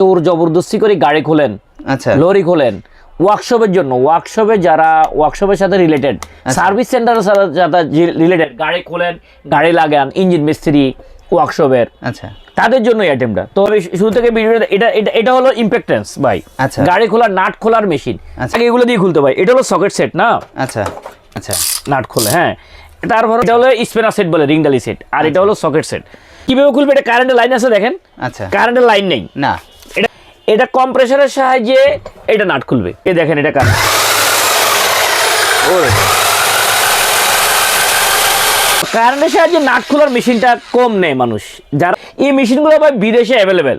তোর জবরদস্তি করে গাড়ি খোলেন আচ্ছা। লরি খোলেন ওয়ার্কশপের জন্য ওয়ার্কশপে যারা ওয়ার্কশপের সাথে রিলেটেড আচ্ছা। সার্ভিস সেন্টারের সাথে রিলেটেড গাড়ি খোলেন গাড়ি লাগান ইঞ্জিন মিস্ত্রি ওয়ার্কশপের আচ্ছা। তাদের জন্য আইটেমটা তো শুরু থেকে ভিডিওটা এটা এটা এটা হলো ইম্প্যাক্টেন্স ভাই। আচ্ছা। গাড়ি খোলার নাট খোলার মেশিন আচ্ছা। আগে এগুলো দিয়ে খুলতে ভাই। এটা হলো সকেট সেট না? আচ্ছা। আচ্ছা। নাট খোলে হ্যাঁ। তারপর এটা হলো স্পেনার সেট বলে রিংডালি সেট আর এটা হলো সকেট সেট কীভাবে খুলবে? এটা কারেন্টের লাইন আছে দেখেন। আচ্ছা। কারেন্টের লাইন নেই। না। এটা কম্প্রেসারের সাহায্যে এটা নাট খুলবে। এই দেখেন এটা কারেন্ট কারেন্টের সাহায্যে নাট খোলার মেশিনটা কম নেয় মানুষ। যারা এই মেশিনগুলো আবার বিদেশে অ্যাভেলেবেল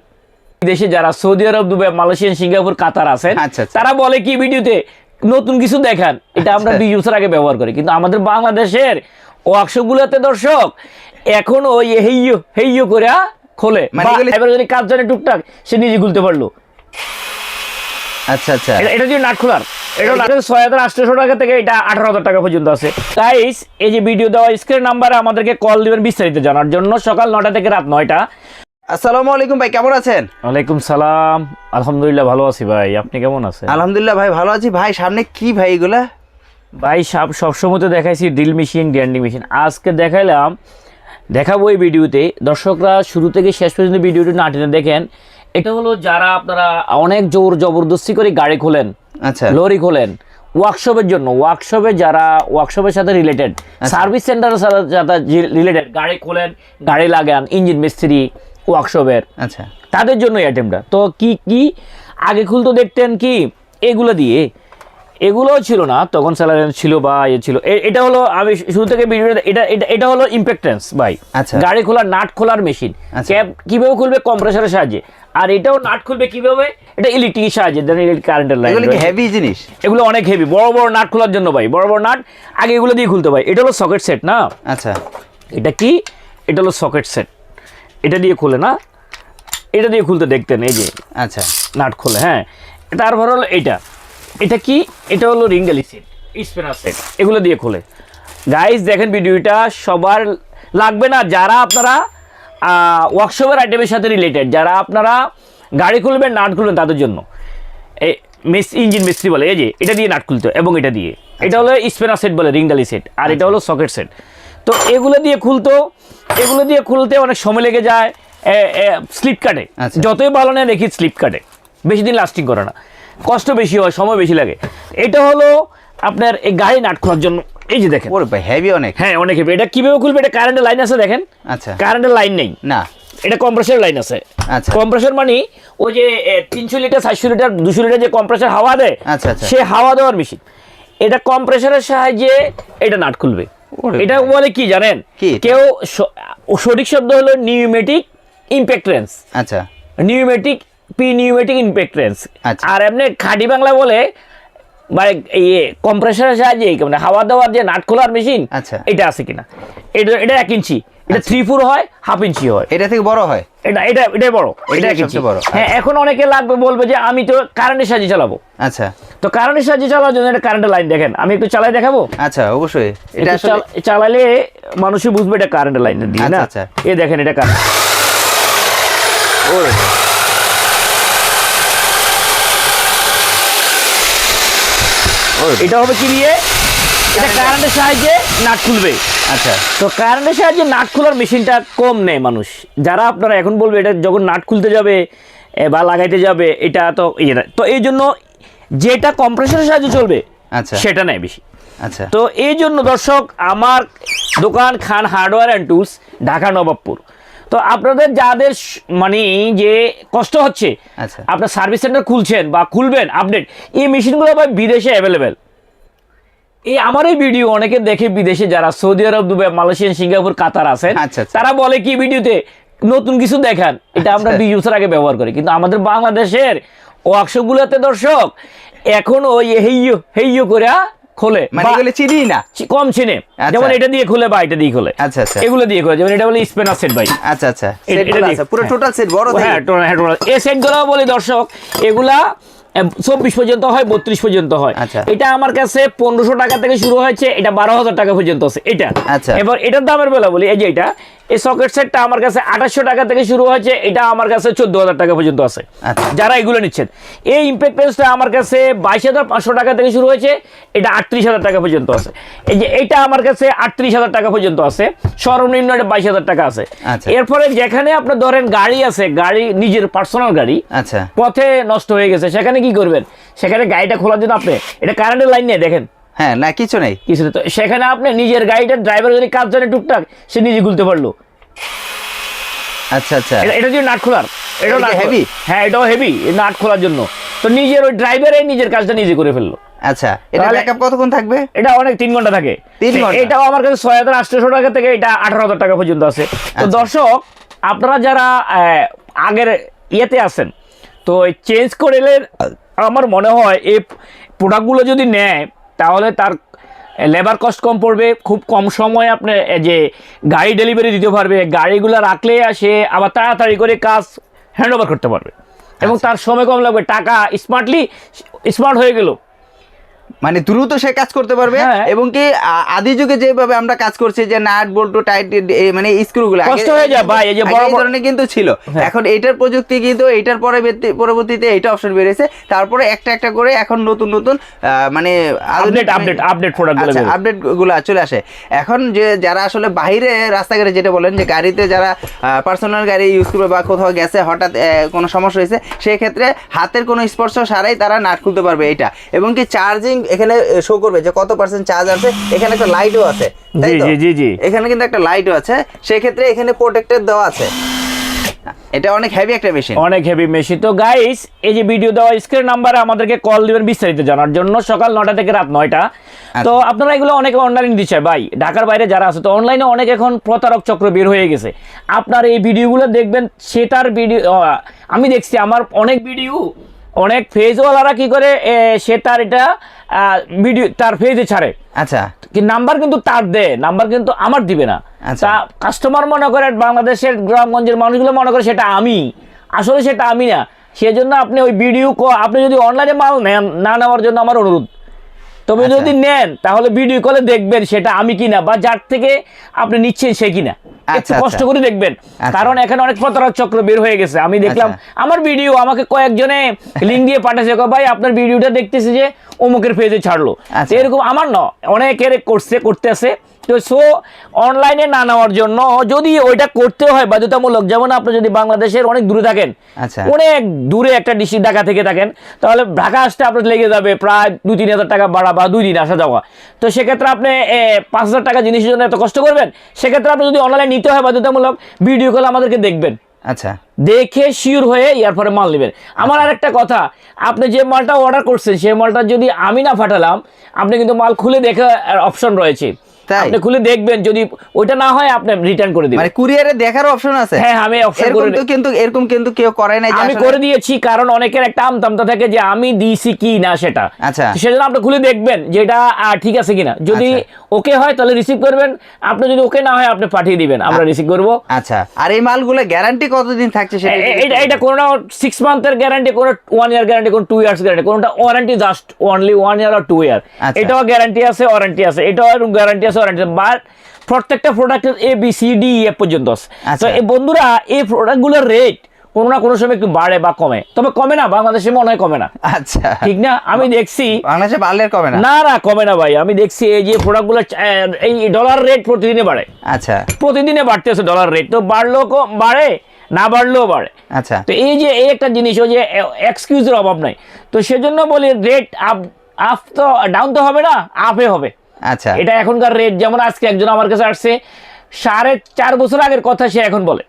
বিদেশে যারা Saudi Arab Dubai Malaysian Singapore Qatar আছেন আচ্ছা, আচ্ছা। তারা বলে কি ভিডিওতে নতুন কিছু দেখান। এটা আমরা আচ্ছা। দুই বছর আগে ব্যবহার করি। কিন্তু আমাদের বাংলাদেশের ওয়ার্কশপগুলোতে দর্শক এখনও ওই হেইয়ো হেইয়ো করে খোলে। মানে এবার যদি কাজ জানে টুকটাক সে নিজে খুলতে পারল। আচ্ছা আচ্ছা। এটা নাট খোলার এটা ছয় হাজার আটশোশো টাকা থেকে এটা আঠারো হাজার টাকা পর্যন্ত আছে। গাইস এই যে ভিডিও দেওয়া স্ক্রিন নাম্বারে আমাদেরকে কল দিবেন বিস্তারিত জানার জন্য সকাল নটা থেকে রাত নয়টা। আসসালামু আলাইকুম ভাই কেমন আছেন? ওয়ালাইকুম সালাম। আলহামদুলিল্লাহ ভালো আছি ভাই আপনি কেমন আছেন? আলহামদুলিল্লাহ ভাই ভালো আছি। ভাই সামনে কি ভাই এগুলা? ভাই সব সবসময় তো দেখাইছি ড্রিল মেশিন গ্র্যান্ডিং মেশিন আজকে দেখাইলাম দেখাবো এই ভিডিওতে দর্শকরা শুরু থেকে শেষ পর্যন্ত ভিডিওটি না টেনে দেখেন। এটা হলো যারা আপনারা অনেক জোর জবরদস্তি করে গাড়ি খোলেন আচ্ছা। লরি খোলেন ওয়ার্কশপের জন্য। ওয়ার্কশপে যারা ওয়ার্কশপের সাথে রিলেটেড। সার্ভিস সেন্টারের সাথে যারা রিলেটেড গাড়ি খোলেন গাড়ি লাগান ইঞ্জিন মিস্ত্রি ওয়ার্কশপের আচ্ছা। তাদের জন্য এই আইটেমটা তো কি কি? আগে খুলতো দেখতেন কি? এগুলো দিয়ে এগুলোও ছিল না তখন স্যালারি ছিল বা ইয়ে ছিল। এটা হলো আমি শুরু থেকে ভিডিওটা এটা এটা এটা হলো ইম্প্যাক্টেন্স ভাই। আচ্ছা। গাড়ি খোলার নাট খোলার মেশিন আচ্ছা। ক্যাব কীভাবে খুলবে? কম্প্রেসারের সাহায্যে। আর এটাও নাট খুলবে কীভাবে? এটা ইলেকট্রিকের সাহায্যে কারেন্টের লাইন এগুলো হেভি জিনিস? এগুলো অনেক হেভি বড় বড় নাট খোলার জন্য ভাই বড় বড় নাট। আগে এগুলো দিয়ে খুলতে ভাই। এটা হলো সকেট সেট না? আচ্ছা। এটা কি? এটা হলো সকেট সেট এটা দিয়ে খুলে না? এটা দিয়ে খুলতে দেখতেন এই যে। আচ্ছা। নাট খোলে হ্যাঁ। তারপর হলো এটা এটা কি? এটা হলো রিঙ্গেলি সেট স্পিনার সেট এগুলো দিয়ে খোলে। গাইস দেখেন ভিডিওটা সবার লাগবে না যারা আপনারা ওয়ার্কশপের আইটেমের সাথে রিলেটেড যারা আপনারা গাড়ি খুলবেন নাট খুলবেন তাদের জন্য। এই মিস ইঞ্জিন মিস্ত্রি বলে এই যে এটা দিয়ে নাট খুলতে এবং এটা দিয়ে। এটা হলো স্পিনার সেট বলে রিংডালি সেট আর এটা হলো সকেট সেট। তো এগুলো দিয়ে খুলতো এগুলো দিয়ে খুলতে অনেক সময় লেগে যায় স্লিপ কাটে। আচ্ছা। যতই ভালো নেয় দেখি স্লিপ কাটে। বেশি দিন লাস্টিং করে না। কষ্ট বেশি হয় সময় বেশি লাগে। এটা হলো আপনার এই গাড়ি নাট খোলার জন্য। এই যে দেখেন। ওরে ভাই হেভি অনেক। হ্যাঁ অনেক হেভি। এটা কীভাবে খুলবে? এটা কারেন্টের লাইন আছে দেখেন। আচ্ছা। কারেন্টের লাইন নেই। না। এটা কম্প্রেসর লাইন আছে। আচ্ছা। কম্প্রেসর মানে ওই যে তিনশো লিটার চারশো লিটার দুশো লিটার যে কম্প্রেসার হাওয়া দেয় আচ্ছা, আচ্ছা। সে হাওয়া দেওয়ার মেশিন এটা কম্প্রেসারের সাহায্যে এটা নাট খুলবে। এটা। বলে কি জানেন? কেউ সঠিক শব্দ হলো নিউমেটিক ইম্প্যাক্টেন্স আচ্ছা। নিউমেটিক পি নিউমেটিক ইম্প্যাক্টেন্স আচ্ছা। আর এমনি খাঁটি বাংলা বলে মানে ইয়ে কম্প্রেসরের সাহায্যে মানে হাওয়া দেওয়ার যে নাট খোলার মেশিন আচ্ছা। এটা আছে কিনা? এটা এটা এক ইঞ্চি। এটা থ্রি ফোর হয় হাফ ইঞ্চি হয়। এটা থেকে বড় হয়? এটা এটা এটাই বড়। এটা এক ইঞ্চি বড়। হ্যাঁ এখন অনেকে লাগবে বলবে যে আমি তো কারেন্টের সাহায্যে চালাবো। আচ্ছা। তো কারেন্টের সাহায্যে চালানোর জন্য একটা কারেন্টের লাইন দেখেন। আমি একটু চালাই দেখাবো? আচ্ছা অবশ্যই। এটা চালালে মানুষই বুঝবে এটা কারেন্টের লাইন দিয়ে না? আচ্ছা, আচ্ছা। এ দেখেন এটা কারেন্ট ওরে। এটা হবে কি দিয়ে এটা কারেন্টের সাহায্যে নাট খুলবে। আচ্ছা। তো কারেন্টের সাহায্যে নাট খোলার মেশিনটা কম নেয় মানুষ। যারা আপনারা এখন বলবে এটা যখন নাট খুলতে যাবে বা লাগাইতে যাবে এটা তো ইয়ে না। তো এই জন্য যেটা কম্প্রেসরের সাহায্যে চলবে আচ্ছা। সেটা নেয় বেশি। আচ্ছা। তো এই জন্য দর্শক আমার দোকান Khan hardware and tools Dhaka Nawabpur. তো আপনাদের যাদের মানে যে কষ্ট হচ্ছে আচ্ছা। আপনার সার্ভিস সেন্টার খুলছেন বা খুলবেন আপডেট এই মেশিনগুলো আবার বিদেশে অ্যাভেলেবেল এই আমার এই ভিডিও অনেকে দেখে বিদেশে যারা Saudi Arab Dubai Malaysian Singapore Qatar আছেন আচ্ছা, আচ্ছা। তারা বলে কি ভিডিওতে নতুন কিছু দেখান এটা আমরা। বিশ বছর আগে ব্যবহার করি কিন্তু আমাদের বাংলাদেশের ওয়ার্কশপগুলোতে দর্শক এখনও ওই হেইয়ো হেইয়ো করে খোলে মানে এগুলো চিনি না? কম চিনে। আচ্ছা। যেমন এটা দিয়ে খুলে বা এটা দিয়ে খুলে। আচ্ছা, আচ্ছা। এগুলো দিয়ে খুলে। যেমন এটা বলে স্পেনার সেট ভাই। আচ্ছা আচ্ছা। এটা- আছে, পুরো হ্যাঁ। টোটাল সেট বড় হ্যাঁ টোটাল হ্যাঁ এই সেটগুলো বলি দর্শক এগুলা চব্বিশ পর্যন্ত হয় বত্রিশ পর্যন্ত হয়। আচ্ছা। এটা আমার কাছে পনেরোশো টাকা থেকে শুরু হয়েছে এটা বারো হাজার টাকা পর্যন্ত আছে। এটা। আচ্ছা। এবার এটার দামের বেলা বলি এই যে এটা এই সকেট সেটটা আমার কাছে আঠাশশো টাকা থেকে শুরু হয়েছে এটা আমার কাছে চোদ্দ হাজার টাকা পর্যন্ত আছে। আচ্ছা। যারা এগুলো নিচ্ছেন এই ইম্প্যাক্ট পেন্সটা আমার কাছে বাইশ হাজার পাঁচশো টাকা থেকে শুরু হয়েছে এটা আটত্রিশ হাজার টাকা পর্যন্ত আছে। এই যে এটা আমার কাছে আটত্রিশ হাজার টাকা পর্যন্ত আছে সর্বনিম্ন এটা বাইশ হাজার টাকা আছে। আচ্ছা। এরপরে যেখানে আপনার ধরেন গাড়ি আছে গাড়ি নিজের পার্সোনাল গাড়ি আচ্ছা। পথে নষ্ট হয়ে গেছে সেখানে কি করবেন? সেখানে গাড়িটা খোলার জন্য আপনি এটা কারেন্টের লাইন নেই দেখেন। হ্যাঁ না কিছু নেই। কিছু নেই। তো। সেখানে আপনি নিজের গাড়িটার ড্রাইভার যদি কাজ জানে টুকটাক সে নিজে খুলতে পারল। আচ্ছা আচ্ছা। এটা যদি নাট খোলার। এটাও নাট খোলা- heavy? হ্যাঁ এটাও হেভি নাট খোলার জন্য। তো নিজের ওই ড্রাইভারে নিজের কাজটা নিজে করে ফেলল। আচ্ছা এটা ব্যাকআপ কতক্ষণ থাকবে? এটা অনেক তিন ঘণ্টা থাকে। তিন ঘণ্টা? এটাও আমার কাছে ছয় হাজার আটশোশো টাকা থেকে এটা আঠারো হাজার টাকা পর্যন্ত আছে। তো আচ্ছা। দর্শক আপনারা যারা আগের ইয়েতে আছেন তো চেঞ্জ করলে আমার মনে হয় এই প্রোডাক্টগুলো যদি নেয় তাহলে তার লেবার কস্ট কম পড়বে খুব কম সময়ে আপনি যে গাড়ি ডেলিভারি দিতে পারবে গাড়িগুলো রাখলে সে আবার তাড়াতাড়ি করে কাজ হ্যান্ড করতে পারবে এবং আচ্ছা। তার সময় কম লাগবে টাকা স্মার্টলি স্মার্ট হয়ে গেল মানে দ্রুত সে কাজ করতে পারবে হ্যাঁ। এবং কি আদি যুগে যেভাবে আমরা কাজ করছি যে নাট বল্টু টাইট মানে স্ক্রু গুলো কষ্ট হয়ে যায় ভাই, এই যে বড় বড়- ধরনের কিন্তু ছিল। হ্যাঁ। এখন এটার প্রযুক্তি কিন্তু এটার পরবর্তী- পরবর্তীতে এটা অপশন বেরিয়েছে তারপরে একটা একটা করে এখন নতুন নতুন মানে আপডেট আপডেট আপডেট প্রোডাক্টগুলো আচ্ছা আপডেটগুলো চলে আসে। এখন যে যারা আসলে বাইরে রাস্তাঘাটে যেটা বলেন যে গাড়িতে যারা পার্সোনাল গাড়ি ইউজ করবে বা কোথাও গেছে হঠাৎ কোনো সমস্যা হয়েছে সেই ক্ষেত্রে হাতের কোনো স্পর্শ ছাড়াই তারা নাট খুলতে পারবে এটা এবং কি চার্জিং এখানে শো করবে যে কত পার্সেন্ট চার্জ আছে এখানে একটা লাইটও আছে তাই জি, তো? জি, জি, জি। এখানে কিন্তু একটা লাইটও আছে সেই ক্ষেত্রে এখানে প্রোটেক্টর দেওয়া আছে। এটা অনেক হেভি একটা মেশিন অনেক হেভি মেশিন তো গাইস এই যে ভিডিও দেওয়া স্ক্রিন নাম্বারে আমাদেরকে কল দিবেন বিস্তারিত জানার জন্য সকাল নটা থেকে রাত নয়টা। তো আপনারা এগুলো অনেকে অনলাইনে দিচ্ছে ভাই ঢাকার বাইরে যারা আছে তো অনলাইনে অনেক এখন প্রতারক চক্র বের হয়ে গেছে। আপনার এই ভিডিওগুলো দেখবেন সেটার ভিডিও আমি দেখছি আমার অনেক ভিডিও অনেক ফেজওয়ালারা কি করে সে তার এটা ভিডিও তার ফেজে ছাড়ে আচ্ছা কি নাম্বার কিন্তু তার দেয় নাম্বার কিন্তু আমার দিবে না আচ্ছা। তা কাস্টমার মনে করে বাংলাদেশের গ্রামগঞ্জের মানুষগুলো মনে করে সেটা আমি আসলে সেটা আমি না সেজন্য আপনি ওই ভিডিও আপনি যদি অনলাইনে মাল নেন না নেওয়ার জন্য আমার অনুরোধ তবে আচ্ছা। যদি নেন তাহলে ভিডিও কলে দেখবেন সেটা আমি কিনা বা যার থেকে আপনি নিচ্ছেন সে কিনা একটু আচ্ছা, কষ্ট আচ্ছা। করে দেখবেন। কারণ এখানে অনেক প্রতারক চক্র বের হয়ে গেছে আমি দেখলাম। আমার ভিডিও আমাকে কয়েকজনে লিঙ্ক দিয়ে পাঠাচ্ছে ভাই আপনার ভিডিওটা দেখতেছি যে অমুকের পেজে ছাড়লো। আচ্ছা। এরকম আমার না অনেকের করছে করতে আছে তো সো অনলাইনে না নেওয়ার জন্য যদি ওইটা করতে হয় বাধ্যতামূলক যেমন আপনি যদি বাংলাদেশের অনেক দূরে থাকেন আচ্ছা। অনেক দূরে একটা ডিস্ট্রিক্ট ঢাকা থেকে থাকেন তাহলে ঢাকা আসতে আপনার লেগে যাবে প্রায় দুই তিন হাজার টাকা ভাড়া বা দুই দিন আসা যাওয়া। তো সেক্ষেত্রে আপনি পাঁচ হাজার টাকা জিনিসের জন্য এত কষ্ট করবেন? সেক্ষেত্রে আপনি যদি অনলাইনে নিতে হয় বাধ্যতামূলক ভিডিও কল আমাদেরকে দেখবেন। আচ্ছা। দেখে শিওর হয়ে এরপরে মাল নেবেন। আমার আর একটা কথা আপনি যে মালটা অর্ডার করছেন সেই মালটা যদি আমি না ফাটালাম আপনি কিন্তু মাল খুলে দেখে অপশন রয়েছে। তাই? আপনি খুলে দেখবেন যদি ওইটা না হয় আপনি রিটার্ন করে দিবেন। মানে কুরিয়ারে দেখার অপশন আছে? হ্যাঁ আমি অপশন করে তো কিন্তু এরকম কিন্তু কেউ করে নাই আমি করে দিয়েছি কারণ অনেকের একটা আমতামতা থাকে যে আমি দিয়েছি কি না সেটা। আচ্ছা। সেজন্য আপনি খুলে দেখবেন যে এটা আহ, ঠিক আছে কিনা। যদি আচ্ছা। ওকে হয় তাহলে রিসিভ করবেন। আপনি যদি ওকে না হয় আপনি পাঠিয়ে দিবেন আমরা রিসিভ করব। আচ্ছা। আর এই মালগুলো গ্যারান্টি কতদিন থাকছে সেটা এটা এটা কোনো সিক্স মান্থের গ্যারান্টি কোনো ওয়ান ইয়ার গ্যারান্টি কোনো টু ইয়ার্স গ্যারান্টি কোনোটা warranty just only one year আর টু ইয়ার। এটাও গ্যারান্টি আছে ওয়ারেন্টি আছে। এটাও গ্যারান্টি আছে ওয়ারেন্টি বাট প্রত্যেকটা প্রোডাক্টের এ বি সি ডি এ পর্যন্ত আছে। তো আচ্ছা। এই বন্ধুরা এই প্রোডাক্টগুলোর রেট কোনো না কোনো সময় একটু বাড়ে বা কমে। তবে কমে না বাংলাদেশে মনে হয় কমে না। আচ্ছা। ঠিক না? আমি দেখছি বাংলাদেশে বাড়লে কমে না? না না কমে না ভাই। আমি দেখছি এই যে প্রোডাক্টগুলো এই ডলার রেট প্রতিদিনে বাড়ে। আচ্ছা। প্রতিদিনে বাড়তেছে ডলার রেট তো বাড়লেও বাড়ে না বাড়লেও বাড়ে। আচ্ছা। তো এই যে এই একটা জিনিস ওই যে এক্সকিউজের অভাব নাই। তো সেজন্য বলি রেট আপ আপ তো ডাউন তো হবে না আপে হবে। আচ্ছা। এটা এখনকার রেট যেমন আজকে একজন আমার কাছে আসছে সাড়ে চার বছর আগের কথা সে এখন বলে।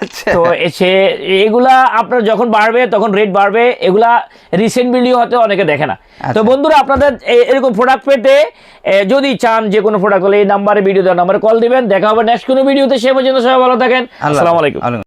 আচ্ছা। তো সে এগুলা আপনার যখন বাড়বে তখন রেট বাড়বে এগুলা রিসেন্ট ভিডিও হয়তো অনেকে দেখে না। তো আচ্ছা। বন্ধুরা আপনাদের এরকম প্রোডাক্ট পেতে যদি চান যে কোনো প্রোডাক্ট হলে এই নাম্বারে ভিডিও দেওয়ার নাম্বারে কল দিবেন। দেখা হবে নেক্সট কোনো ভিডিওতে সে পর্যন্ত সবাই ভালো থাকেন। আসসালামু আলাইকুম।